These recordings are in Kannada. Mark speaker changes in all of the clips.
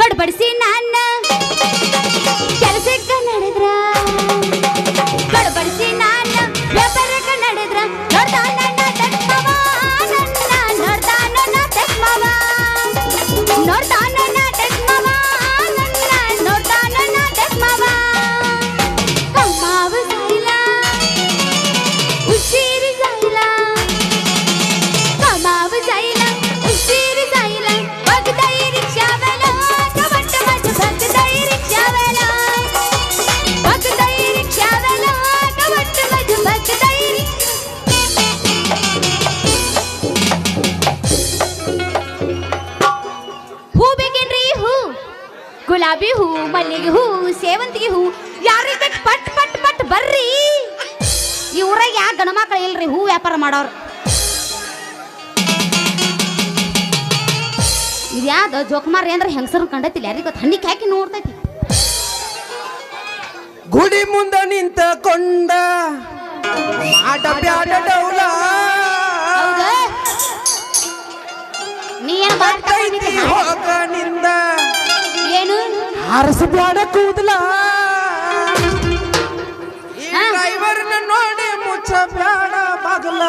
Speaker 1: ಗಡ್ಬಡಿಸಿ ನನ್ನ. ಕೆಲಸಕ್ಕೆ ಮಲ್ಲಿಗೆ ಹೂ ಸೇವಂತಿಗೆ ಹೂ. ಯಾರಿಗೆ ಬೇಕು ಪಟ್ ಪಟ್ ಪಟ್ ಬರ್ರಿ. ಈ ಊರಾಗ ಯಾಕೆ ಗಣಮಕ್ಕಳು ಇಲ್ರಿ? ಹೂ ವ್ಯಾಪಾರ ಮಾಡೋರು. ಇದ್ಯಾವ್ದು ಜೋಕುಮಾರ್ ಅಂದ್ರೆ ಹೆಂಗಸರು ಕಂಡತಿಲ್ಲ. ಯಾರಿಗೆ ಗೊತ್ತ? ಹಣ್ಣಿಗೆ ಹಾಕಿ ನೋಡ್ತೈತಿ.
Speaker 2: ಗುಡಿ ಮುಂದ ಆಟ ಬ್ಯಾಡ ಡೌಲ.
Speaker 1: ಹೌದಾ? ನೀ ಏನು
Speaker 2: ಬರ್ತೈತಿ ಹೋಗ ನಿಂದ.
Speaker 1: ಏನು?
Speaker 2: ಹಾರಸ ಬ್ಯಾಡ ಕೂದಲ. ಈ. ಡ್ರೈವರ್ನ ನೋಡಿ ಮುಚ್ಚ ಬ್ಯಾಡ ಬಾಗಲ.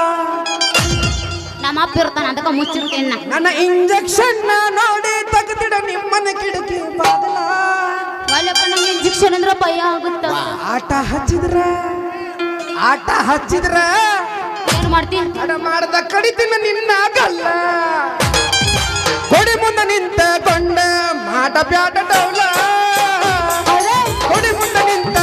Speaker 1: ನಮ್ಮ ಅಪ್ಪ ಇರ್ತಾನ ಅದಕ್ಕೆ ಮುಚ್ಚಿರ್ತೇನ ನಾ.
Speaker 2: ನನ್ನ ಇಂಜೆಕ್ಷನ್ ನೋಡಿ ತೆಗೆದಿಡ ನಿಮ್ಮನ ಕಿಡಕಿ ಬಾಗಲ.
Speaker 1: ಒಲ್ಲಪ್ಪ ನಂಗೆ ಇಂಜೆಕ್ಷನ್ ಅಂದ್ರೆ ಭಯ ಆಗುತ್ತ.
Speaker 2: ಆಟ ಹಚ್ಚಿದ್ರ? ಆಟ ಹಚ್ಚಿದ್ರ?
Speaker 1: ಏನು ಮಾಡ್ತೀನಿ
Speaker 2: ಅಡ ಮಾಡ್ದ ಕಡಿತಿನ ನಿನ್ನ ಗಲ್ಲ. ಕೊಡಿ ಮುಂದೆ ನಿಂತಕೊಂಡ ಮಾಟ ಪ್ಯಾಟ ಡೌಲ. ಕೊಡಿ ಮುಂದೆ ನಿಂತಕೊಂಡ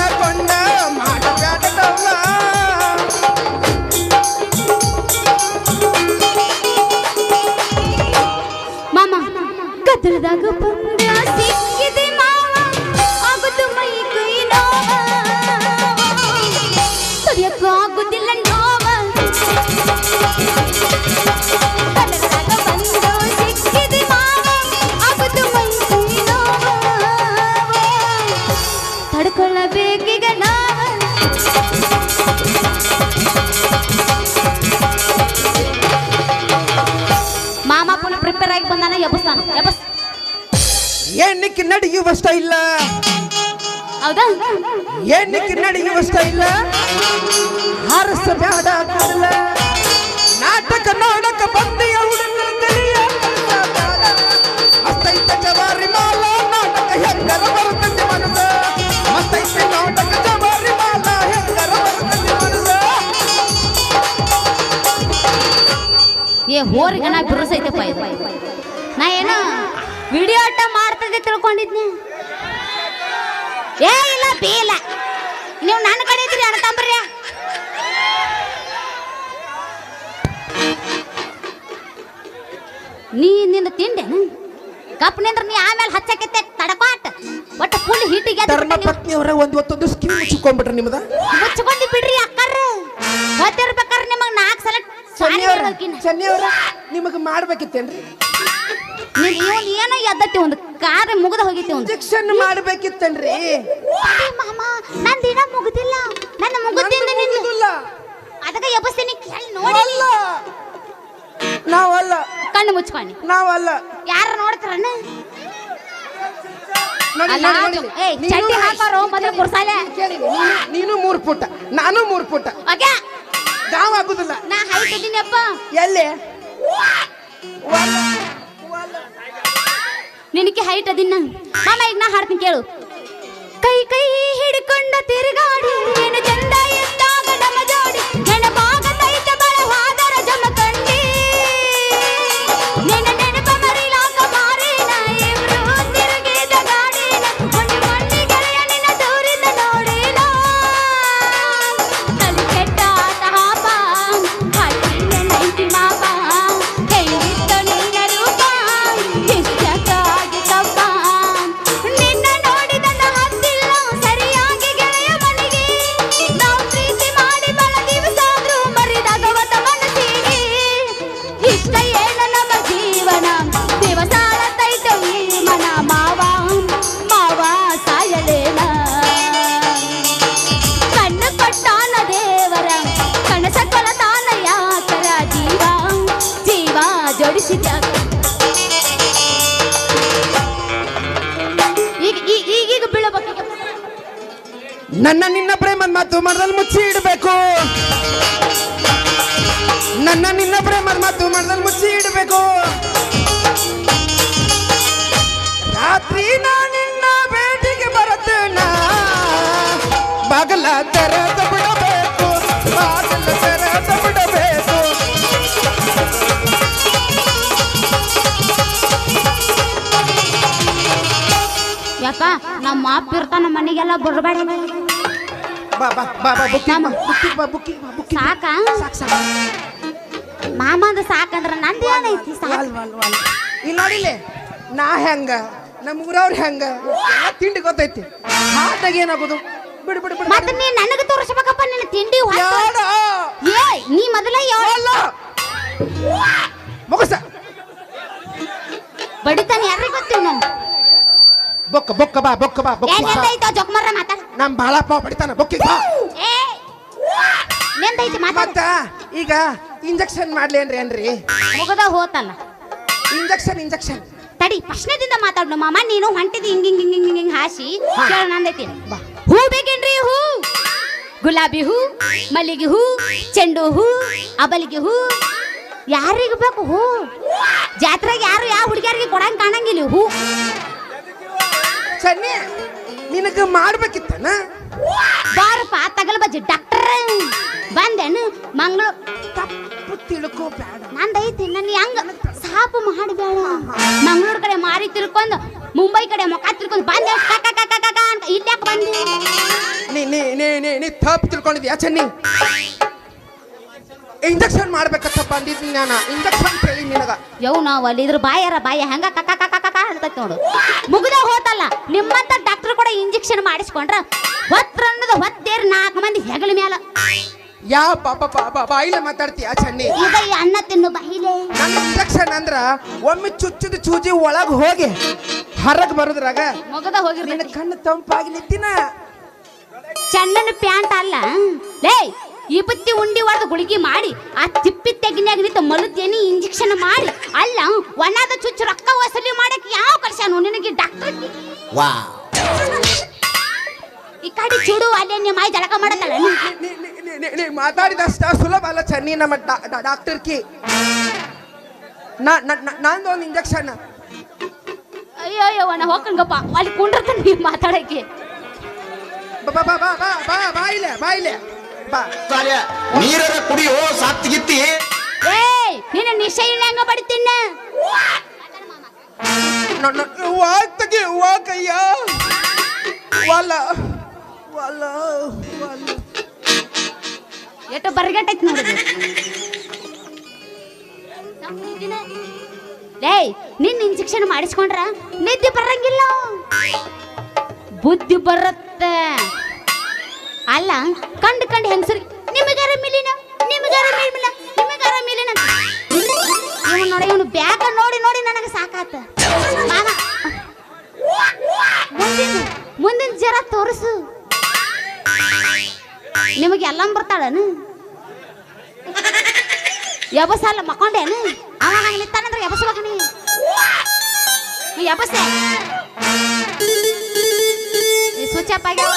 Speaker 2: ಎಣ್ಣಿಕ್ಕೆ ನಡೆಯುವಷ್ಟ ಇಲ್ಲ
Speaker 1: ಹೌದಾ
Speaker 2: ಎಣ್ಣಿಕ್ಕೆ ನಡೆಯುವಷ್ಟ ಇಲ್ಲ ಹಾರಸ ಬ್ಯಾಡ ಕೂದಲ ನಾಟಕ ನೋಡಕ ಬಂದಿಯ ಹುಡುಗರ ಕಲಿಯ ಕಲ್ಸ ಬ್ಯಾಡ. ಮಸ್ತೈತ ಜವಾರಿ ಮಾಲ ನಾಟಕ ಹೆಂಗರ ಬರ್ತೈತಿ ಮನಸ ಮಸ್ತೈತಿ ನಾಟಕ ಜವಾರಿ ಮಾಲ ಹೆಂಗರ ಬರ್ತೈತಿ ಮನಸ
Speaker 1: ಏ ಹೋರಿಗೆ ನಾ ಬಿರುಸೈತಪ್ಪ ಇದು ನಾ ಏನೋ ವಿಡಿಯೋ ಆಟ ಮಾಡ್ತಿದ್ದೆ ತಿಳ್ಕೊಂಡಿದ್ನಿ. ಏ ಇಲ್ಲ ಬಿ ಇಲ್ಲ. ನೀವು ನನ್ನ ಕಡೆ ಇದ್ರಿ ಅಣ್ಣ ನೀ ನಿನ್ನ ತಿಂಡೆ ಕಪ್ಪ ನಿಂದ್ರ ನೀ ಆಮೇಲೆ ಹಚ್ಚಕ್ಕೆ ತಡಕಾಟ್. ಒಟ್ಟು ಫುಲ್ ಹಿಟ್ಟಿಗೆ
Speaker 2: ಧರ್ಮ ಪತ್ನಿಯವರ ಒಂದು ಹೊತ್ತೊಂದು ಸ್ಕಿನ್ ಮುಚ್ಚಿಕೊಂಡ್ಬಿಟ್ರೆ ನಿಮ್ದ?
Speaker 1: ಮುಚ್ಕೊಂಡು ಬಿಡ್ರಿ ಅಕ್ಕರ ಗೊತ್ತಿರ್ಬೇಕಾದ್ರೆ ನಿಮಗೆ ನಾಲ್ಕು ಸಲ
Speaker 2: ಸನ್ನಿಯವರ ನಿಮಗೆ ಮಾಡ್ಬೇಕಿತ್ತೇನ್ರಿ?
Speaker 1: ನೀವು ಏನೋ ಎದ್ದತ್ತಿ ಒಂದು ಕಾರ್ಯ ಮುಗ್ದ ಹೋಗಿತ್ತು
Speaker 2: ಇಂಜೆಕ್ಷನ್ ಮಾಡ್ಬೇಕಿತ್ತನ್ರಿ.
Speaker 1: ಮಾಮ ನನ್ನ ದಿನ ಮುಗ್ದಿಲ್ಲ. ನನ್ನ
Speaker 2: ಮುಗುದಿಲ್ಲ.
Speaker 1: ಅದಕ್ಕೆ ಎಬ್ಬಸ್ತೀನಿ ಕೇಳಿ ನೋಡಿ.
Speaker 2: ನಾವಲ್ಲ.
Speaker 1: ಕಣ್ಣು ಮುಚ್ಕೊಂಡು.
Speaker 2: ನಾವಲ್ಲ.
Speaker 1: ಯಾರ ನೋಡ್ತಾರಣ್ಣ ಚಡ್ಡಿ ಹಾಕೋರು ಮೊದಲು ಕುರ್ಸಾಲೆ.
Speaker 2: ನೀನು- ಮೂರು ಪುಟ ನಾನು ಮೂರು ಪುಟ.
Speaker 1: ಓಕೆ.
Speaker 2: ಗಾವ್ ಆಗುದಿಲ್ಲ.
Speaker 1: ನಾ ಹೈಟ್ ಇದೀನಪ್ಪ
Speaker 2: ಎಲ್ಲಿ?
Speaker 1: ನಿನಗೆ ಹೈಟ್ ಅದಿನ್ನ? ಮಾಮ ಈಗ ನಾ ಹಾಡ್ತೀನಿ ಕೇಳು. ಕೈ ಕೈ ಹಿಡ್ಕೊಂಡ ತಿರುಗಾಡಿ ಏನು ಚಂದ ನನ್ನ ನಿನ್ನ
Speaker 2: ಪ್ರೇಮದ ಮಾತು ಮನದಲ್ಲಿ ಮುಚ್ಚಿ ಇಡಬೇಕು. ನನ್ನ ನಿನ್ನ ಪ್ರೇಮದ ಮಾತು ಮನದಲ್ಲಿ ಮುಚ್ಚಿ ಇಡಬೇಕು. ರಾತ್ರಿ ನಾ ನಿನ್ನ ಭೇಟಿಗೆ ಬರುತ್ತೇನ ಬಾಗಲ ತೆರೆದ ಬಿಡಬೇಕು. ಬಾಗಲ ತೆರೆದ ಬಿಡಬೇಕು.
Speaker 1: ಯಾಕ ನಮ್ಮ ಮಾಪ್ ಇರ್ತಾನ ಮನೆಗೆಲ್ಲ ಬರಬೇಡ.
Speaker 2: ಬಾ ಬಾ ಬಾ ಬಾ
Speaker 1: ಸಾಕ?
Speaker 2: ಸಾಕ್ ಸಾಕ್.
Speaker 1: ಮಾಮಂದ ಸಾಕಂದ್ರ ನಂದು ಏನೈತಿ ಸಾಕ?
Speaker 2: ಅಲ್ವ ವಾಲ್ ಇಲ್ಲಿ ನೋಡಿಲೆ ನಾ ಹೆಂಗ ನಮ್ಮ ಊರವ್ರ ಹೆಂಗ ಎಲ್ಲ ತಿಂಡಿ ಗೊತ್ತೈತಿ. ಹಾಟಾಗ ಏನಾಗೋದು? ಬಿಡು ಬಿಡು ಬಿಡು
Speaker 1: ಮತ್ತ ನೀ ನನಗೆ ತೋರಿಸ್ಬೇಕಪ್ಪ ನಿನ್ನ ತಿಂಡಿ ಹೊತ್ತು.
Speaker 2: ಯಾಡ
Speaker 1: ಏ ನೀ ಮೊದಲ
Speaker 2: ಅಲ್ಲ ಮುಗಸ
Speaker 1: ಬಡಿತಾನೆ ಯಾರಿಗೆ ಗೊತ್ತೀವಿ ನಾನು
Speaker 2: ಬೊಕ್ಕ ಬೊಕ್ಕ ಬಾ ಬೊಕ್ಕ ಬಾ ಬೊಕ್ಕ ಬಾ.
Speaker 1: ಏನೇಂದೈತ ಜೊಕ್ಮರ್ರ ಮಾತಾಡ.
Speaker 2: ನಮ್ ಬಾಳಪ್ಪ ಬಡಿತಾನ ಬೊಕ್ಕಿ ಬಾ.
Speaker 1: ಏ ನೆಂದೈತಿ ಮಾತಾಡ.
Speaker 2: ಮತ್ತ ಈಗ ಇಂಜೆಕ್ಷನ್ ಮಾಡ್ಲೇನ್ರಿ ಏನ್ರಿ
Speaker 1: ಮುಗದ ಹೋತಲ್ಲ
Speaker 2: ಇಂಜೆಕ್ಷನ್ ಇಂಜೆಕ್ಷನ್.
Speaker 1: ತಡಿ ಪ್ರಶ್ನೆದಿಂದ ಮಾತಾಡು ಮಾಮ. ನೀನು ಹೊಂಟಿದಿ ಹಿಂಗ್ ಹಿಂಗ್ ಹಿಂಗ್ ಹಿಂಗ್ ಹಿಂಗ್ ಹಾಸಿ. ಕೇಳ ನಂದೈತಿ.
Speaker 2: ಬಾ.
Speaker 1: ಹೂ ಬೇಕೇನ್ರಿ ಹೂ? ಗುಲಾಬಿ ಹೂ ಮಲ್ಲಿಗೆ ಹೂ ಚೆಂಡು ಹೂ ಅಬಲಿಗೆ ಹೂ. ಯಾರಿಗ ಬೇಕು ಹೂ? ಜಾತ್ರೆಗೆ ಯಾರು ಯಾವ ಹುಡುಗಿಯರಿಗೆ ಕೊಡಂಗ್ ಕಾಣಂಗಿಲ್ಲ ಹೂ.
Speaker 2: ಸನ್ನಿ ನಿನಗ ಮಾಡ್ಬೇಕಿತ್ತನ?
Speaker 1: ಬಾರಪ್ಪ ತಗಲ್ ಬಜ್ಜಿ ಡಾಕ್ಟರ್ ಬಂದೇನು ಮಂಗಳು.
Speaker 2: ತಪ್ಪು ತಿಳ್ಕೋ ಬೇಡ
Speaker 1: ನಂದೈತಿ ನನ್ನ ಹೆಂಗ ಸಾಪು ಮಾಡಬೇಡ ಮಂಗಳೂರು ಕಡೆ ಮಾರಿ ತಿಳ್ಕೊಂಡು ಮುಂಬೈ ಕಡೆ ಮೊಕ ತಿಳ್ಕೊಂಡು ಬಂದೆ. ಕಕ ಕಕ ಕಕ ಅಂತ ಬಂದಿ?
Speaker 2: ನೀ ನೀ ನೀ ನೀ ತಪ್ಪು ತಿಳ್ಕೊಂಡಿದ್ಯಾ ಚೆನ್ನಿ ಇಂಜೆಕ್ಷನ್ ಮಾಡ್ಬೇಕಂತ ಬಂದಿದ್ದೀನಿ ನಾನು. ಇಂಜೆಕ್ಷನ್ ಕೇಳಿ ನಿನಗ.
Speaker 1: ಯವ್ ನಾವು ಅಲ್ಲಿ ಇದ್ರ ಬಾಯಾರ ಬಾಯ ಹೆಂಗ ಕಕ್ಕ ಕಕ್ಕ ಕಕ್ಕ ಅಂತ ನೋಡು. ಮುಗ್ದ ಹೋತಲ್ಲ ನಿಮ್ಮಂತ ಡಾಕ್ಟರ್ ಕೂಡ ಇಂಜೆಕ್ಷನ್ ಮಾಡಿಸ್ಕೊಂಡ್ರ ಹೊತ್ರ ಅನ್ನೋದು ಹೊತ್ತೇರಿ ನಾಲ್ಕು ಮಂದಿ ಹೆಗಲ ಮೇಲೆ
Speaker 2: ಯಾವ ಪಾಪ ಪಾಪ ಬಾಯಿಲೆ ಮಾತಾಡ್ತೀಯ ಚೆನ್ನಿ
Speaker 1: ಈಗ ಈ ಅನ್ನ ತಿನ್ನು ಬಾಯಿಲೆ.
Speaker 2: ನನ್ನ ಇಂಜೆಕ್ಷನ್ ಅಂದ್ರ ಒಮ್ಮೆ ಚುಚ್ಚಿದ ಚೂಜಿ ಒಳಗೆ ಹೋಗಿ ಹೊರಗ್ ಬರುದ್ರಾಗ
Speaker 1: ಮುಗದ
Speaker 2: ನಿನ್ನ
Speaker 1: ಹೋಗಿರ್ತೈತಿ
Speaker 2: ಕಣ್ಣು ತಂಪಾಗಿ ನಿಂತಿನ
Speaker 1: ಚಣ್ಣನ ಪ್ಯಾಂಟ್ ಅಲ್ಲ. ಲೇ ಇಪ್ಪತ್ತಿ ಉಂಡಿ ಹೊಡೆದು ಗುಳಿಗೆ ಮಾಡಿ ಆ ತಿಪ್ಪಿ ತೆಗಿನ್ಯಾಗ ನಿಂತ ಮಲದೇನಿ ಇಂಜೆಕ್ಷನ್ ಮಾಡಿ ಅಲ್ಲ ಒಣದ ಚುಚ್ಚು ರೊಕ್ಕ ವಸೂಲಿ ಮಾಡಕ್ಕೆ ಯಾವ ಕರ್ಸ್ಯಾನು ನಿನಗೆ ಡಾಕ್ಟರ್ ಈ ಕಡೆ ಚೂಡು ಅಲ್ಲೇ ನಿಮ್ಮ ಮಾಯಿ ಜಳಕ ಮಾಡತ್ತಲ್ಲ ನೀ.
Speaker 2: ಮಾತಾಡಿದಷ್ಟ ಸುಲಭ ಅಲ್ಲ ಚನ್ನಿ ನಮ್ಮ ಡಾಕ್ಟರ್ ಕಿ ನಾ ನಂದು ಒಂದು ಇಂಜೆಕ್ಷನ್
Speaker 1: ಅಯ್ಯೋ ಅಯ್ಯೋ ನಾ ಹೋಗಂಗಪ್ಪ ಅಲ್ಲಿ ಕುಂಡ್ರತ ನೀ ಮಾತಾಡಕ್ಕೆ.
Speaker 2: ಬಾ ಬಾ ಬಾ ಬಾ ಬಾ ಬಾ ಇಲ್ಲೇ
Speaker 3: ನೀರರ ಕುಡಿಯೋ ಸಾತ್ಗಿತ್ತಿ.
Speaker 1: ಏಯ್ ನಿನ್ನ ನಿಶಯ ಹೆಂಗ ಬಡಿತೀನ?
Speaker 2: ವಾ ತೆಗಿ ವಾ ಕಯ್ಯ ವಾಲ ವಾಲ ವಾಲ.
Speaker 1: ಎಷ್ಟು ಬರ್ಗಟ್ಟೈತಿ ನೋಡುದು ಲೇಯ್ ನಿನ್ನ ಇಂಜೆಕ್ಷನ್ ಮಾಡಿಸ್ಕೊಂಡ್ರ? ನಿದ್ದೆ ಬರಂಗಿಲ್ಲ. ಬುದ್ಧಿ ಬರುತ್ತೆ. ಅಲ್ಲ, ಕಂಡು ಕಂಡು ಹೆಂಗಸರಿ, ನಿಮಗಾರ ಮಿಲಿನ ನಿಮಗಾರ ಮಿಲಿನ ನಿಮಗಾರ ಮಿಲಿನ. ಇವನು ನೋಡಿ, ಇವನು ಬ್ಯಾಗ ನೋಡಿ ನೋಡಿ ನನಗೆ ಸಾಕಾತ. ಮುಂದಿನ ಮುಂದಿನ ಜರ ತೋರಿಸು. ನಿಮಗೆ ಎಲ್ಲ ಬರ್ತಾಳನು? ಎಬಸಲ್ಲ ಮಕ್ಕೊಂಡೇನು? ಅವ ಹಂಗೆ ನಿಂತಾನಂದ್ರೆ ಎಬಸ್ಬೇಕು ನೀ ಎಬಸೆ. ಸ್ವಿಚ್ ಅಪ್ ಆಗ್ಯಾವಳೆ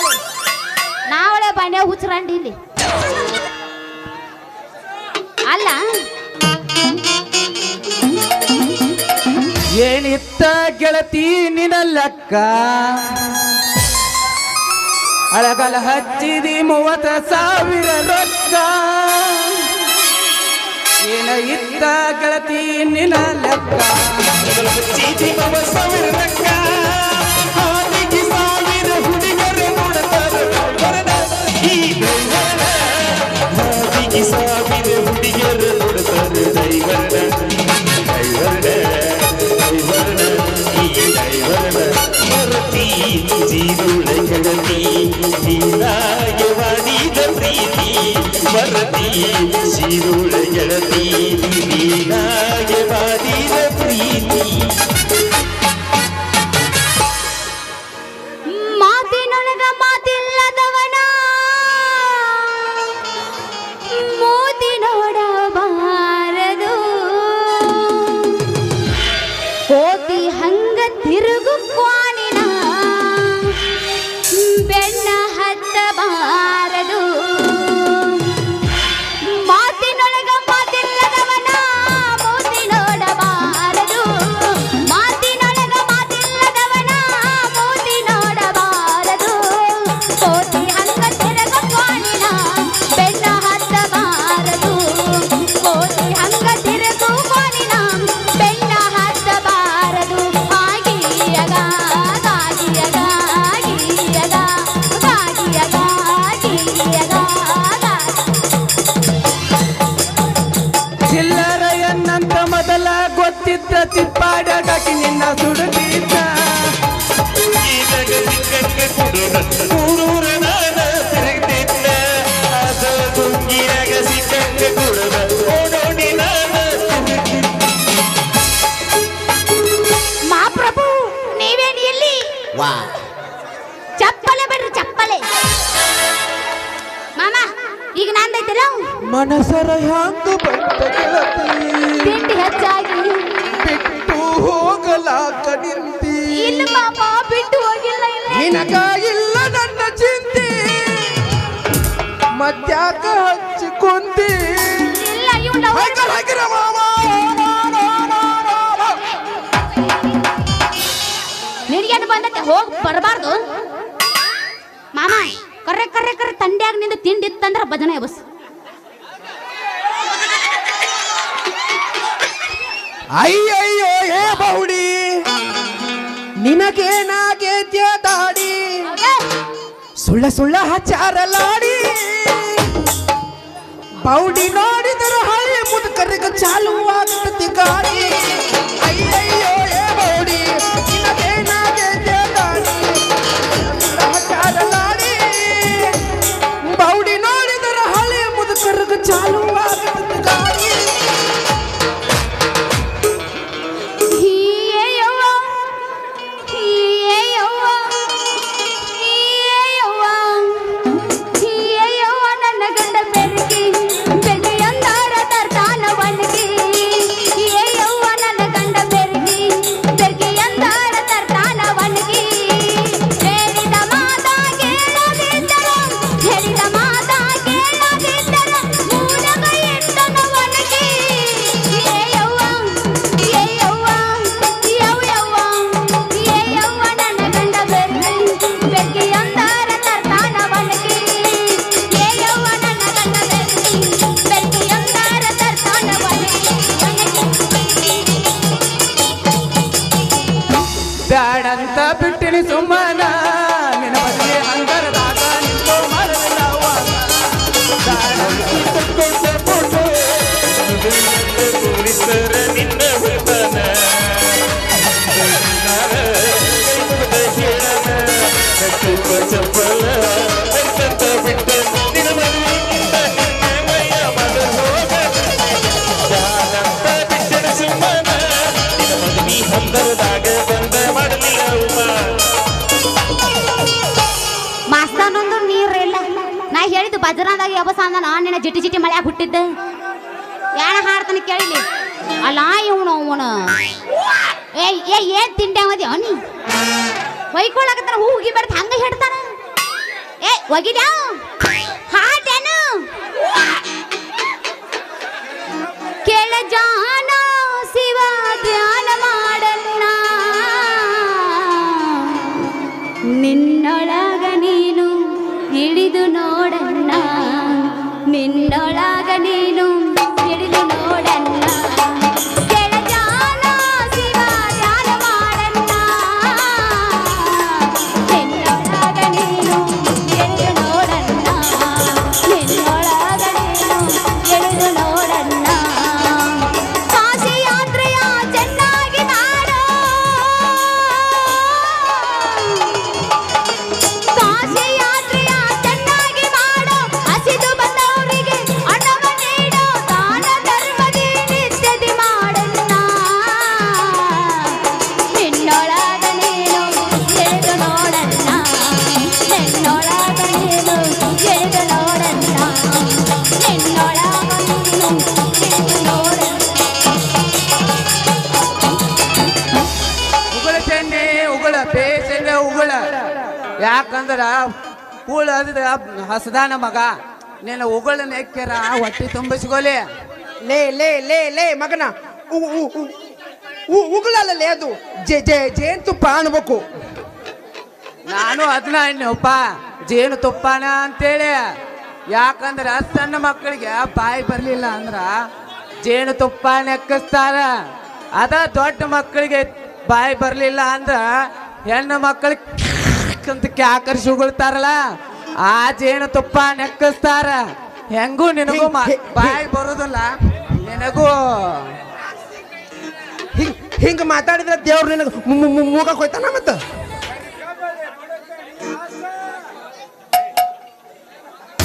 Speaker 1: ಬಂಡೆ ಹುಚ್ಚರಂಡಿ ಇಲ್ಲಿ. ಅಲ್ಲ?
Speaker 4: ಏನಿತ್ತ ಗೆಳತಿ ನಿನ ಲೆಕ್ಕ? ಅಳಗಲ ಹಚ್ಚಿದಿ ಮೂವತ್ತ ಸಾವಿರ ರೊಕ್ಕ. ಏನ ಇತ್ತ ಗೆಳತಿ ನಿನ ಲೆಕ್ಕ?
Speaker 3: ಸಾವಿರ ರೊಕ್ಕ. ಸಾವಿರ ಹುಡುಗರು ಬರದ ಈ ದೈವರನ ಹಾದಿಗೆ ಸಾವಿರ ಹುಡುಗರು ನೋಡ್ತಾರೆ ದೈವರನ ದೈವರನ ದೈವರನ ಈ ದೈವರನ ಮರತಿ ಜೀರುಳ ಗೆಳತಿ ನೀನಾಗೆ ಮಾಡಿದ ಪ್ರೀತಿ
Speaker 1: ಇಲ್ಲ
Speaker 2: ನಿನಗ ಇಲ್ಲ ನನ್ನ ಚಿಂತೆ ಮತ್ಯಾಕ ಹಾಕಿರ ಮಾವ.
Speaker 1: ನಿನಗೇನು ಬಂದತ್ತೆ ಹೋಗ್ ಬರಬಾರ್ದು. ಮಾಮ ಕರ್ರೆ ಕರೆ ಕರ್ರೆ ತಂಡ್ಯಾಗ ನಿಂದ ತಿಂಡಿ ಇತ್ತಂದ್ರ ಭಜನೆ ಬಸ್
Speaker 2: ಅಯ್ಯಯ್ಯೋ ಏ ಬೌಡಿ. ನಿನಗೇನಾಗೇತ್ಯ ದಾಡಿ? ಸುಳ್ಳ ಸುಳ್ಳ ಹಚ್ಚಾರಲಾಡಿ ಬೌಡಿ ನೋಡಿದರು ಹಳ್ಳಿ ಮುದುಕರಿಗೆ ಚಾಲು ಆಗ್ತತಿ ಗಾಡಿ.
Speaker 1: ಮಾಸ್ತನೊಂದು ಇಲ್ಲ. ನಾ ಹೇಳಿದ್ದು ಬಜರಾದಾಗ ಯಬಸ ಅಂದ ನಾ ನಿನ್ನ ಜಿಟಿ ಜಿಟಿ ಮಳೆ ಹುಟ್ಟಿದ್ದೆ. ಯಾಣ ಹಾಡ್ತಾನೆ ಕೇಳಿಲಿ? ಅಲ್ಲ ಇವನು ಅವನು. ಏ ಏ ಏನ್ ತಿಂಡಿ ಅವದಿ ಅವನಿ ಒಯ್ಕೊಳಕತ್ತಾನ ಹೂ ಉಗಿಬಾರ್ದು ಹಂಗ ಹೇಳ್ತಾನ? ಏ, ಒಗಿದ್ಯಾ? ಹಾಡೇನು ಕೇಳ ಜಾನ, ಶಿವ ಧ್ಯಾನ
Speaker 4: ಹಸದಾನ ಮಗ. ನಿನ್ನ ಉಗುಳ ನೆಕ್ಕ್ಯಾರ ಹೊಟ್ಟೆ ತುಂಬಿಸ್ಕೊಲಿ.
Speaker 2: ಲೇ ಲೇ ಲೇ ಲೇ, ಮಗನ. ಉ- ಉ- ಉ- ಉ- ಅದು. ಜೆ ಜೆ ಜೇನುತುಪ್ಪ ಅನ್ಬೇಕು.
Speaker 4: ನಾನು ಅದನ್ನ ಅನ್ನಪ್ಪ ಜೇನು ತುಪ್ಪನ ಅಂತೇಳಿ. ಯಾಕಂದ್ರೆ ಸಣ್ಣ ಮಕ್ಕಳಿಗೆ ಬಾಯಿ ಬರ್ಲಿಲ್ಲ ಅಂದ್ರ ಜೇನು ತುಪ್ಪ ನೆಕ್ಕಿಸ್ತಾರ. ಅದ ದೊಡ್ಡ ಮಕ್ಕಳಿಗೆ ಬಾಯಿ ಬರ್ಲಿಲ್ಲ ಅಂದ್ರ ಹೆಣ್ಣು ಮಕ್ಕಳಿಗೆ ಅಂತ ಉಗುಳ್ತಾರಲ್ಲ. ಆ ಜೇನು ತುಪ್ಪ ನೆಕ್ಕಿಸ್ತಾರ. ಹೆಂಗೂ ನಿನಗೂ ಬಾಯಿ ಬರೋದಿಲ್ಲ. ನಿನಗೂ
Speaker 2: ಹಿಂಗ್ ಹಿಂಗ ಮಾತಾಡಿದ್ರೆ ದೇವ್ರು ನಿನಗೆ ಮೂಗ ಹೋಯ್ತಾನ ಮತ್ತ?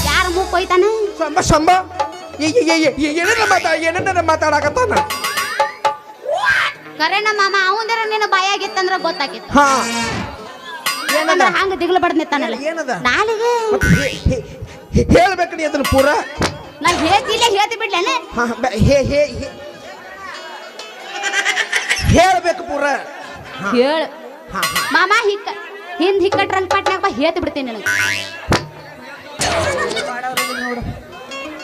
Speaker 1: ಯಾರ ಮೂಗ ಕೊಯ್ತಾನ?
Speaker 2: ಸಂಬ ಸಂಬ ಏನೇನ ಮಾತಾ ಏನೇನ ಮಾತಾಡಕತ್ತಾನ?
Speaker 1: ಕರೆನ ಮಾಮ ಅವಂದರ ನಿನ್ನ ಬಾಯಾಗಿತ್ತಂದ್ರ ಗೊತ್ತಾಗಿತ್ತು.
Speaker 2: ಹಾ.
Speaker 1: ಯಾಕಂದ್ರ ಹಂಗ ದಿಗ್ಲ ಬಡ್ದ್ ನಿಂತಾನಲ್ಲ
Speaker 2: ಏನದ?
Speaker 1: ನಾಲಿಗೆ.
Speaker 2: ಹೇಳ್ಬೇಕು ನೀ ಅದನ್ನ ಪೂರ?
Speaker 1: ನಾನು ಹೇಳ್ತಿಲ್ಲ ಹೇಳ್ತಿ ಬಿಡ್ಲೇನೆ?
Speaker 2: ಹಾ, ಬ- ಹೇ ಹೇ ಹೇ- ಹೇಳ್ಬೇಕು ಪೂರ?
Speaker 1: ಹೇಳ.
Speaker 2: ಹಾ, ಹಾ.
Speaker 1: ಮಾಮ ಹಿಕ್ಕ ಹಿಂದ್ ಹಿಕ್ಕಟ್ರಲ್ ಪಟ್ನಾಗ ಬಾ ಹೇಳ್ತಿ ಬಿಡ್ತೀನಿ ನನಗೆ.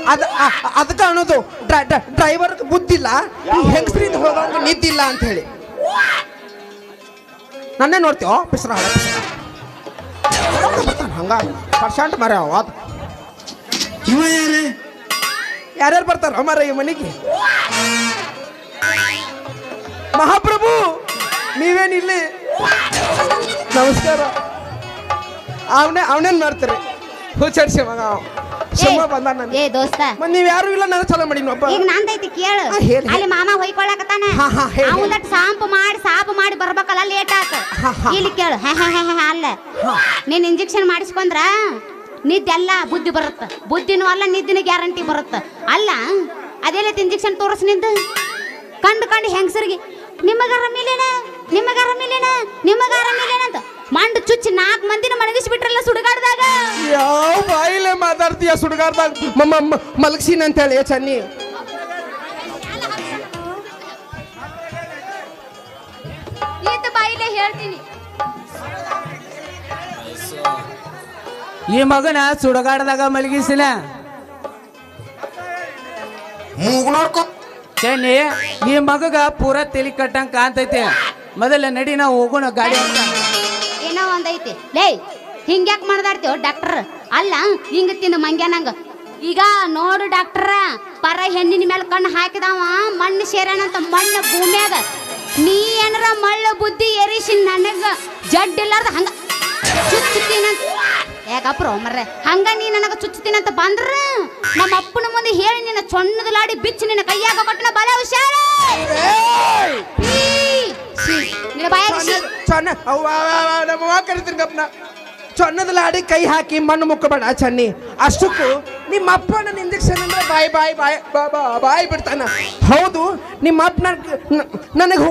Speaker 2: ಅದ ಅ- ಅದಕ್ಕ ಅನ್ನೋದು ಡ್ರೈವರ್ ಬುದ್ಧಿಲ್ಲ ಈ ಹೆಂಗಸ್ರಿಂದ ಹೋಗೋಂಗ ನಿದ್ದಿಲ್ಲ ಅಂತ ಹೇಳಿ. ನನ್ನೇ ನೋಡ್ತೀವ ಪಿಸ್ರ ಬರ್ತಾನ ಹಂಗ ಪರ್ಸೆಂಟ್ ಮರ ಅವ.
Speaker 3: ಇವ ಯಾರು?
Speaker 2: ಯಾರ್ಯಾರು ಬರ್ತಾರ ಮರ ಈ ಮನೆಗೆ? ಮಹಾಪ್ರಭು ನೀವೇನಿಲ್ಲಿ ನಮಸ್ಕಾರ. ಅವನೇ ಅವನೇನು ಮಾಡ್ತೀರಿ? ಹುಚ್ಚರಿಸಿ ಮಗ ಅವ. ಬಂದ ನಾನು
Speaker 1: ಏ ದೋಸ್ತ.
Speaker 2: ಮತ್ ನೀವ್ ಯಾರು ಇಲ್ಲ ನಾನು ಚಲೋ ಮಾಡಿ ಒಬ್ಬ.
Speaker 1: ಈಗ ನಂದೈತಿ ಕೇಳು.
Speaker 2: ಹಾ, ಹೇಳಿ.
Speaker 1: ಅಲ್ಲಿ ಮಾಮ ಹೊಯ್ಕೊಳಕತ್ತಾನ?
Speaker 2: ಹಾ, ಹಾ, ಹೇಳಿ.
Speaker 1: ಅವನಟ್ ಸಾಂಪ್ ಮಾಡಿ ಸಾಪ್ ಮಾಡಿ ಬರ್ಬೇಕಲ್ಲ ಲೇಟ್ ಆತ.
Speaker 2: ಹಾ, ಹಾ.
Speaker 1: ಇಲ್ಲಿ ಕೇಳು. ಹಾ ಹಾ ಹಾ ಹಾ ಅಲ್ಲ. ನೀನ್ ಇಂಜೆಕ್ಷನ್ ಮಾಡಿಸ್ಕೊಂಡ್ರ ನಿದ್ದೆಲ್ಲ ಬುದ್ಧಿ ಬರುತ್ತ. ಬುದ್ಧಿನೂ ಅಲ್ಲ ನಿದ್ದಿನ ಗ್ಯಾರಂಟಿ ಬರುತ್ತ. ಅಲ್ಲ ಅದೆಲ್ಲ ಇಂಜೆಕ್ಷನ್ ತೋರಿಸ್ ನಿಂದು? ಕಂಡು ಕಂಡು ಹೆಂಗಸರಿಗೆ ನಿಮಗ ಆರಾಮಿಲ್ಲೇನ ನಿಮಗ ಆರಾಮಿಲ್ಲೇನ ನಿಮಗ ಆರಾಮಿಲ್ಲೇನ ಅಂತ. ಮಂಡು ಚುಚ್ಚಿ ನಾಲ್ಕು ಮಂದಿನ ಮಣಗಿಸ್ಬಿಟ್ರಲ್ಲ ಸುಡುಗಾಡ್ದಾಗ?
Speaker 2: ಯಾವ ಬಾಯಿಲೆ ಮಾತಾಡ್ತೀಯ ಸುಡುಗಾರ್ದಾಗ ಮಮ್ಮ ಮಲಗ್ಸೀನಿ ಅಂತ ಹೇಳಿ ಚನ್ನಿ.
Speaker 1: ಈತ ಬಾಯಿಲೆ ಹೇಳ್ತೀನಿ.
Speaker 4: ಈ ಮಗನ ಸುಡಗಾಡದಾಗ ಮಲಗಿಸಿನ?
Speaker 3: ಮೂಗ್ ನೋಡ್ಕೊ.
Speaker 4: ಚೆನ್ನಿ ಈ ಮಗಗ ಪೂರ ತಲಿ ಕಟ್ಟಂಗ್ ಕಾಣ್ತೈತಿ. ಮೊದಲ ನಡಿ ನಾವು ಹೋಗೋಣ ಗಾಡಿ.
Speaker 1: ಒಂದೈತಿ ಲೇ ಹಿಂಗ್ಯಾಕ್ ಮಾಡ್ದಾಡ್ತೀವ ಡಾಕ್ಟರ್ ಅಲ್ಲ ಹಿಂಗ ತಿಂದು ಮಂಗ್ಯಾನಂಗ ಈಗ ನೋಡು ಡಾಕ್ಟರ ಪರ ಹೆಣ್ಣಿನ ಮೇಲೆ ಕಣ್ಣು ಹಾಕಿದವ ಮಣ್ಣು ಸೇರ್ಯಾನಂತ ಮಣ್ಣು ಭೂಮ್ಯಾಗ. ನೀ ಏನಾರ ಮಳ್ಳ ಬುದ್ಧಿ ಏರಿಸಿ ನನಗ ಜಡ್ಡಿಲ್ಲಾರ್ದ ಹಂಗ ಚುಚ್ಚುತ್ತೀನಂತ ಯಾಕಪ್ರ ಮರ್ರೆ ಹಂಗ ನೀ ನನಗ ಚುಚ್ಚುತ್ತೀನಂತ ಬಂದ್ರ ನಮ್ಮ ಅಪ್ಪನ ಮುಂದೆ ಹೇಳಿ ನಿನ್ನ ಚೊಣ್ಣದಲಾಡಿ ಬಿಚ್ಚಿ ನಿನ್ನ ಕೈಯಾಗ ಕೊಟ್ಟನ ಬಲ ಹುಷಾರ.
Speaker 2: ಚೊನ್ನ ನಮ್ಮ ಕರಿತೀನಿ ಗಪ್ನ. ಚೊನ್ನದ ಲಾಡಿ ಕೈ ಹಾಕಿ ಮಣ್ಣು ಮುಕ್ಕಬೇಡ ಚನ್ನಿ ಅಷ್ಟಕ್ಕೂ ನಿಮ್ಮ ಅಪ್ಪ ನನ್ನ ಇಂಜೆಕ್ಷನ್ ಅಂದ್ರೆ ಬಾಯ್ ಬಾಯ್ ಬಾಯ್ ಬಾ- ಬಾ- ಬಾಯ್ ಬಿಡ್ತಾನ. ಹೌದು ನಿಮ್ಮ ಅಪ್ಪ ನನಗೆ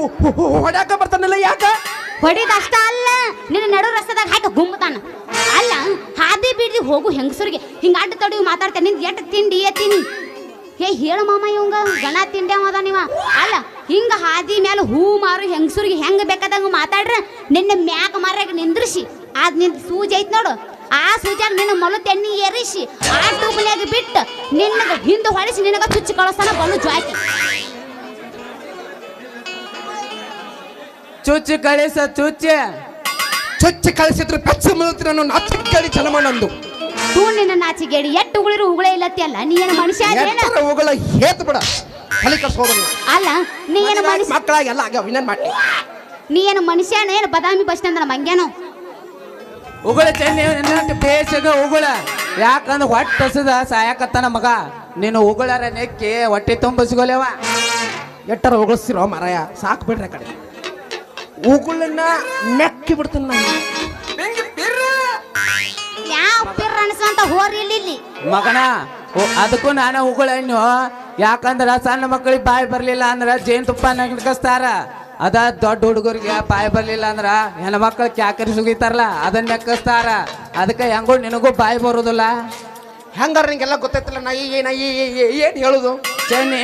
Speaker 2: ಹೊಡ್ಯಾಕ ಬರ್ತಾನಲ್ಲ ಯಾಕ?
Speaker 1: ಹೊಡಿದಷ್ಟ ಅಲ್ಲ ನಿನ್ನ ನಡು ರಸ್ತದಾಗ ಹಾಕಿ ಗುಮ್ಮತಾನ. ಅಲ್ಲ ಹಾದಿ ಬಿಡ್ದಿ ಹೋಗು ಹೆಂಗಸರಿಗೆ. ಹಿಂಗ ಅಡ್ಡ ತಡಿ ಮಾತಾಡ್ತೇನೆ ನಿಂದ ಎಟ್ ತಿಂಡಿ ಎತ್ತೀನಿ ಹೇ ಹೇಳ ಮಾಮ ಇವಂಗ ಗಣ ತಿಂಡೆ ಅದ ನೀವ. ಅಲ್ಲ ಹಿಂಗ ಹಾದಿ ಮ್ಯಾಲ ಹೂ ಮಾರು ಹೆಂಗಸರಿಗೆ ಹೆಂಗ ಬೇಕಾದಂಗ ಮಾತಾಡ್ರ? ನಿನ್ನ ಮ್ಯಾಕ ಮಾರ್ಯಾಗ ನಿಂದ್ರಿಸಿ. ಅದ್ನಿಂದ ಸೂಜಿ ಐತ್ ನೋಡು. ಆ ಸೂಜಾಗ ನಿನ್ನ ಮಲು ತೆಣ್ಣಿ ಏರಿಸಿ ಆ ಟೂಬ್ನ್ಯಾಗ ಬಿಟ್ಟು ನಿನ್ನಗ ಹಿಂದೆ ಹೊಳಿಸಿ ನಿನಗ ಚುಚ್ಚಿ ಕಳಸನ ಬಲು ಜಾಕಿ
Speaker 4: ಚುಚ್ಚು ಕಳಿಸ ಚುಚ್ಚಿ.
Speaker 2: ಚುಚ್ಚು ಕಳಿಸಿದ್ರು ಪಚ್ಚ ಮುಳುತ್ರಿ ನಾನು ನಚ್ಚ ಕಳಿ ಚಲಮ ನಂದು.
Speaker 1: ತೂ ನಿನ್ನ ನಾಚಿಗೇಡಿ ಎಟ್ಟು ಉಗುಳಿರು ಉಗುಳೇ ಇಲ್ಲತ್ತಿ ಅಲ್ಲ ನೀ ಏನು ಮನುಷ್ಯ ಅದೇನ
Speaker 2: ಎತ್ತರ ಹೋಗಲ್ಲ ಹೇತ್ ಬಿಡ. ತಲೆ ಕಟ್ಸ್ಕೋದಲ್ಲ
Speaker 1: ಅಲ್ಲ ನೀ ಏನು ಮನುಷ್ಯ
Speaker 2: ಮಕ್ಕಳಾಗಿ ಎಲ್ಲ ಆಗ್ಯಾವ ಇನ್ನೇನ್ ಮಾಡಿ
Speaker 1: ನೀ ಏನು ಮನುಷ್ಯನ ಏನು ಬದಾಮಿ ಬಸ್ ಸ್ಟ್ಯಾಂಡ್ ಮಂಗ್ಯಾನೋ?
Speaker 4: ಉಗುಳ ಚೆನ್ನ ಬೇಸಗ ಉಗುಳ. ಯಾಕಂದ್ರೆ ಹೊಟ್ಟೆ ಹಸದ ಸಾಯಕತ್ತಾನ ಮಗ. ನೀನು ಉಗುಳರ ನೆಕ್ಕಿ ಹೊಟ್ಟೆ ತುಂಬಿಸ್ಕೊಲೇವ
Speaker 2: ಎಟ್ಟರ ಉಗಳಿಸ್ತಿರೋ ಮರಯ ಸಾಕು ಬಿಡ್ರಿ ಆ ಕಡೆ. ಉಗುಳನ್ನ ನೆಕ್ಕಿ ಬಿಡ್ತೀನಿ ನಾನು.
Speaker 1: ಯಾವ ಪಿರ್ ಅನ್ಸಂತ ಹೋರಿ ಇಲ್ಲಿ ಇಲ್ಲಿ.
Speaker 4: ಮಗನ ಓ- ಅದಕ್ಕೂ ನಾನು ಉಗುಳಣ್ಣು ಯಾಕಂದ್ರ ಸಣ್ಣ ಮಕ್ಕಳಿಗೆ ಬಾಯಿ ಬರ್ಲಿಲ್ಲ ಅಂದ್ರ ಜೇನ್ ತುಪ್ಪ ನೆಕ್ಕಸ್ತಾರ ಅದ ದೊಡ್ಡ ಹುಡುಗರಿಗೆ ಬಾಯಿ ಬರ್ಲಿಲ್ಲ ಅಂದ್ರ ಹೆಣ್ಮಕ್ಳು ಕ್ಯಾಕರಿ ಸುಗಿತಾರಲ್ಲ ಅದನ್ನ ನೆಕ್ಕಸ್ತಾರ ಅದಕ್ಕೆ ಹೆಂಗೋ ನಿನಗೂ ಬಾಯಿ ಬರೋದಿಲ್ಲ.
Speaker 2: ಹೆಂಗಾರ ನಿಂಗೆಲ್ಲ ಗೊತ್ತೈತಿಲ್ಲ ನಾ ಈ ಏನು ಈ- ಏನ್ ಹೇಳುದು?
Speaker 4: ಚೆನ್ನಿ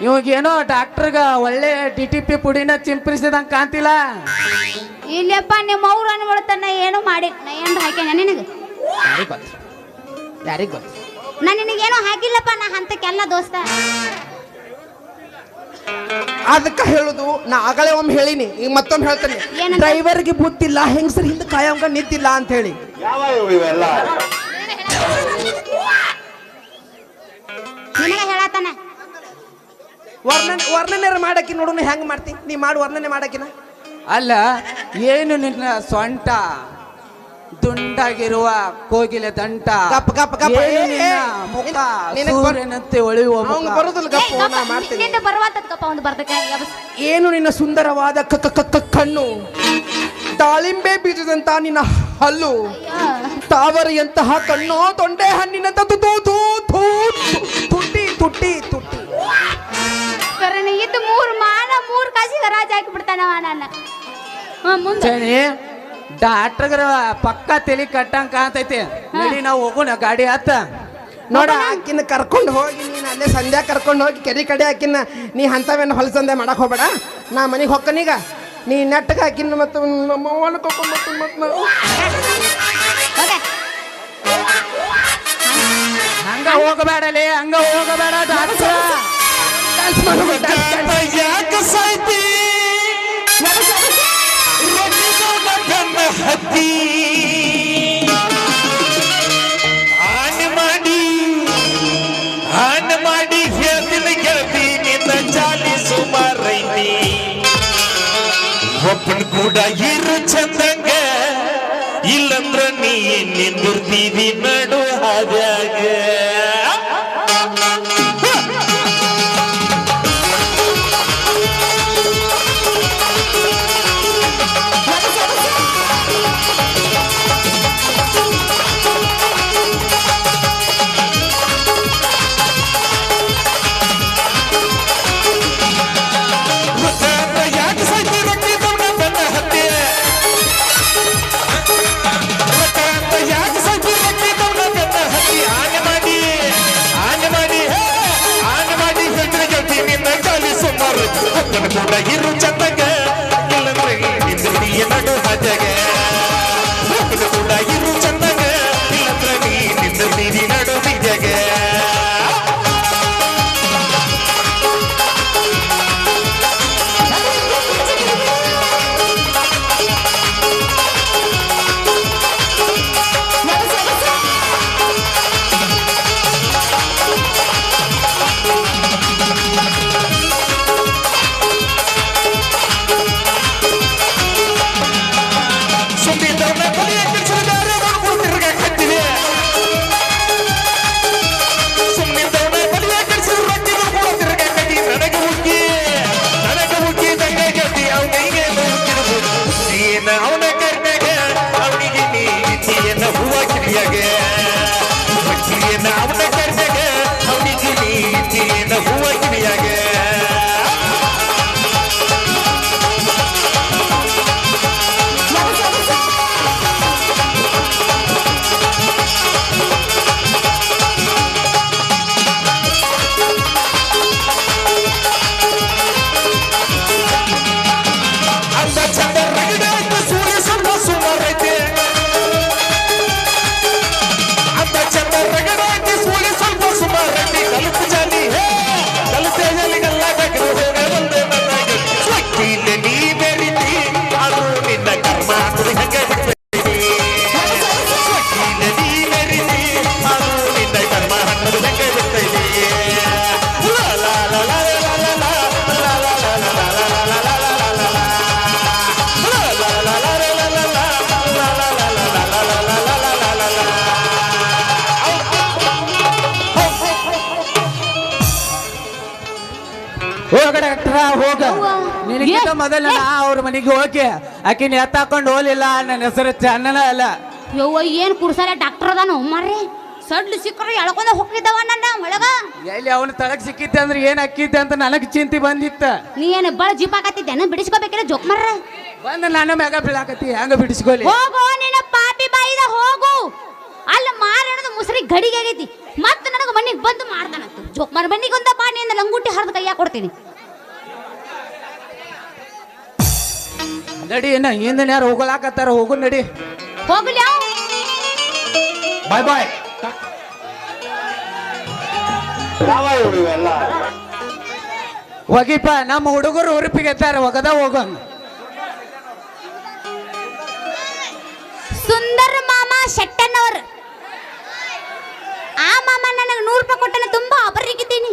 Speaker 4: ಇವಾಗೇನೋ ಡಾಕ್ಟರ್ಗ ಒಳ್ಳೆ ಡಿ ಟಿ ಪಿ ಪುಡಿನ ಚಿಂಪರಿಸಿದಂಗ ಕಾಣ್ತಿಲ್ಲ.
Speaker 1: ಇಲ್ಲಪ್ಪ ನಿಮ್ಮ ಅವ್ರ ಅನ್ಕೊಳ್ತಾನ ಏನು ಮಾಡಿ ನಾ ಏನು ಹಾಕ್ಯಾನ ನಿನಗೆ?
Speaker 2: ಯಾರಿಗ್ ಗೊತ್ತು? ಯಾರಿಗ್ ಗೊತ್ತು?
Speaker 1: ನಾ ನಿನಗೇನು ಹಾಕಿಲ್ಲಪ್ಪ ನಾ ಹಂತಕ್ಕೆಲ್ಲ ದೋಸ್ತ.
Speaker 2: ಅದಕ್ಕ ಹೇಳುದು ನಾ ಆಗಲೇ ಒಮ್ಮೆ ಹೇಳಿನಿ ಈಗ ಮತ್ತೊಮ್ಮೆ ಹೇಳ್ತೇನೆ.
Speaker 1: ಏನಂತ?
Speaker 2: ಡ್ರೈವರ್ಗೆ ಬುತ್ತಿಲ್ಲ ಹೆಂಗಸರು ಹಿಂದೆ ಕಾಯಂಗ ನಿಂತಿಲ್ಲ ಅಂತ ಹೇಳಿ.
Speaker 3: ಯಾವ ಇವೆಲ್ಲ?
Speaker 1: ನಿನಗ ಹೇಳತ್ತಾನ
Speaker 2: ವರ್ಣನೆ ವರ್ಣನೆ ಮಾಡಕ್ಕೆ ನೋಡೋಣ ಹೆಂಗ್ ಮಾಡ್ತಿ? ನೀ ಮಾಡಿ ವರ್ಣನೆ ಮಾಡಕಿನ?
Speaker 4: ಅಲ್ಲ ಏನು ನಿನ್ನ ಸೊಂಟ ದುಂಡಾಗಿರುವ ಕೋಗಿಲೆ ದಂಟ.
Speaker 2: ಗಪ್ ಗಪ್ ಗಪ್.
Speaker 4: ಏನು
Speaker 2: ಏ,
Speaker 4: ನಿನ್ನ
Speaker 2: ಏ,
Speaker 4: ಮುಖ?
Speaker 2: ನಿನ್- ನಿನಗ್ ಬರ್-
Speaker 4: ಸೂರ್ಯನಂತೆ ಹೊಳೆಯುವ
Speaker 2: ಅವ್ನ್
Speaker 4: ಮುಖ
Speaker 2: ಬರೋದಿಲ್ಲ ಗಪ್ಪ ನಾ ಮಾಡ್ತೀನಿ.
Speaker 1: ನಿಂದ ಬರುವಾತದ್ಕಪ್ಪ ಒಂದು ಬರ್ತಕ್ಕೆ ಯಬಸ್.
Speaker 2: ಏನು ನಿನ್ನ ಸುಂದರವಾದ ಕ- ಕ- ಕ- ಕ- ಕಣ್ಣು? ದಾಳಿಂಬೆ ಬೀಜದಂತ ನಿನ್ನ ಹಲ್ಲು? ತಾವರಿಯಂತಹ ಕಣ್ಣು ತೊಂಡೆ ಹಣ್ಣಿನಂತ ತು- ತು- ತು- ತು- ತುಟಿ ತುಟಿ ತುಟಿ
Speaker 1: ಇದ್ದು ಮೂರು ಮಾನ ಮೂರು ಕಾಸಿಗೆ ರಾಜ ಹಾಕಿ ಬಿಡ್ತಾನವ ನನ್ನ. ಹಾ ಮುಂದೆ.
Speaker 4: ಡಾಕ್ಟರ್ಗರ ಪಕ್ಕ ತಲೆ ಕಟ್ಟಂಗ ಕಾಂತೈತಿ ನಡಿ ನಾವು ಹೋಗೋಣ ಗಾಡಿ ಹತ್ತ
Speaker 2: ನೋಡ ಆಕಿನ ಕರ್ಕೊಂಡು ಹೋಗಿ ನೀನು ಅಲ್ಲೇ ಸಂಧ್ಯಾ ಕರ್ಕೊಂಡು ಹೋಗಿ ಕೆರೆ ಕಡೆ ಆಕಿನ ನೀ ಅಂಥವೇನು ಹೊಲಸಂದೆ ಮಾಡಕ್ ಹೋಗ್ಬೇಡ. ನಾ ಮನೆಗೆ ಹೊಕ್ಕನೀಗ ನೀ ನೆಟ್ಟಗೆ ಆಕಿನ ಮತ್ತು ನಮ್ಮ ಅವ್ವನ ಕರ್ಕೊಂಡು ಮತ್ತೆ ಮತ್ತೆ
Speaker 3: ಹೋಗೆ.
Speaker 4: ಹಂಗ ಹೋಗಬೇಡಲೇ ಹಂಗ ಹೋಗಬೇಡ ಡಾಕ್ಟರ್.
Speaker 2: ಡ್ಯಾನ್ಸ್ ಮಾಡೋದು
Speaker 5: ಹತ್ತಿ. ಆನೆ ಮಾಡಿ ಆನೆ ಮಾಡಿ ಹೇಳ್ತೀನಿ ಗೆಳತಿ ನಿನ್ನ ಚಾಲಿ ಸುಮಾರೈತಿ ಕೂಡ ಇರು ಚಂದಂಗ, ಇಲ್ಲಂದ್ರ ನೀ ನಿಂದಿರ್ತೀವಿ ನಡು ಹಾದ್ಯಾಗ.
Speaker 4: Ibrahim
Speaker 3: Ruchan
Speaker 4: ಮೊದಲ. ನಾ ಅವ್ರ ಮನೆಗೆ ಹೋಗಿ ಆಕಿನ ಎತ್ತಾಕೊಂಡು ಹೋಲಿಲ್ಲ ನನ್ನ ಹೆಸರು ಚನ್ನನ ಅಲ್ಲ.
Speaker 3: ಯವ್ವ ಏನ್ ಕುಡ್ಸಾರ ಡಾಕ್ಟರ್ ಅದಾನು. ಮರ್ರಿ ಸಡ್ಲು ಸಿಕ್ಕರೆ ಎಳ್ಕೊಂಡ ಹೋಗ್ತಿದ್ದವ ನನ್ನ ಒಳಗ.
Speaker 4: ಎಲ್ಲಿ ಅವನು ತಳಗ್ ಸಿಕ್ಕಿದ್ದೆ ಅಂದ್ರೆ ಏನ್ ಅಕ್ಕಿತ್ತ ಅಂತ ನನಗ್ ಚಿಂತೆ ಬಂದಿತ್ತ.
Speaker 3: ನೀ ಏನು ಬಳ ಜೀಪ್ ಹಾಕತ್ತಿದ್ದೇನ ಬಿಡಿಸ್ಕೋಬೇಕಿಲ್ಲ ಜೋಕ್ ಮರ್ರ?
Speaker 4: ಬಂದ ನಾನು ಮ್ಯಾಗ ಬೀಳಾಕತ್ತಿ ಹೆಂಗ ಬಿಡಿಸ್ಕೊಲಿ?
Speaker 3: ಹೋಗೋ ನಿನ್ನ ಪಾಪಿ ಬಾಯಿದ ಹೋಗು. ಅಲ್ಲ ಮಾರಣದ ಮುಸ್ರಿ ಗಡಿಗೆ ಆಗೈತಿ. ಮತ್ತೆ ನನಗೆ ಮನೆಗೆ ಬಂದು ಮಾಡ್ತಾನಂತ ಜೋಕ್ ಮರ ಮನೆಗೆ ಒಂದ ಬಾ ನಿನ್ನ ಲಂಗುಟಿ ಹರಿದ ಕೈಯಾಗ ಕೊಡ್ತೀನಿ.
Speaker 4: ನಡಿ ಏನ ಹಿಂದಿನ ಯಾರು ಹೋಗಲಾಕತ್ತಾರ? ಹೋಗು ನಡಿ.
Speaker 3: ಹೋಗ್ಲಿ
Speaker 5: ಬಾಯ್ ಬಾಯ್
Speaker 4: ಹೋಗಿಪ್ಪ ನಮ್ಮ ಹುಡುಗರು ಉರುಪಿಗೆ ಹೋಗದ ಹೋಗೋ.
Speaker 3: ಸುಂದರ ಮಾಮ ಶೆಟ್ಟನವ್ರು ಆ ಮಾಮ ನನಗೆ ನೂರು ರೂಪಾಯಿ ಕೊಟ್ಟನ ತುಂಬಾ ಅಪರಿಗಿದ್ದೀನಿ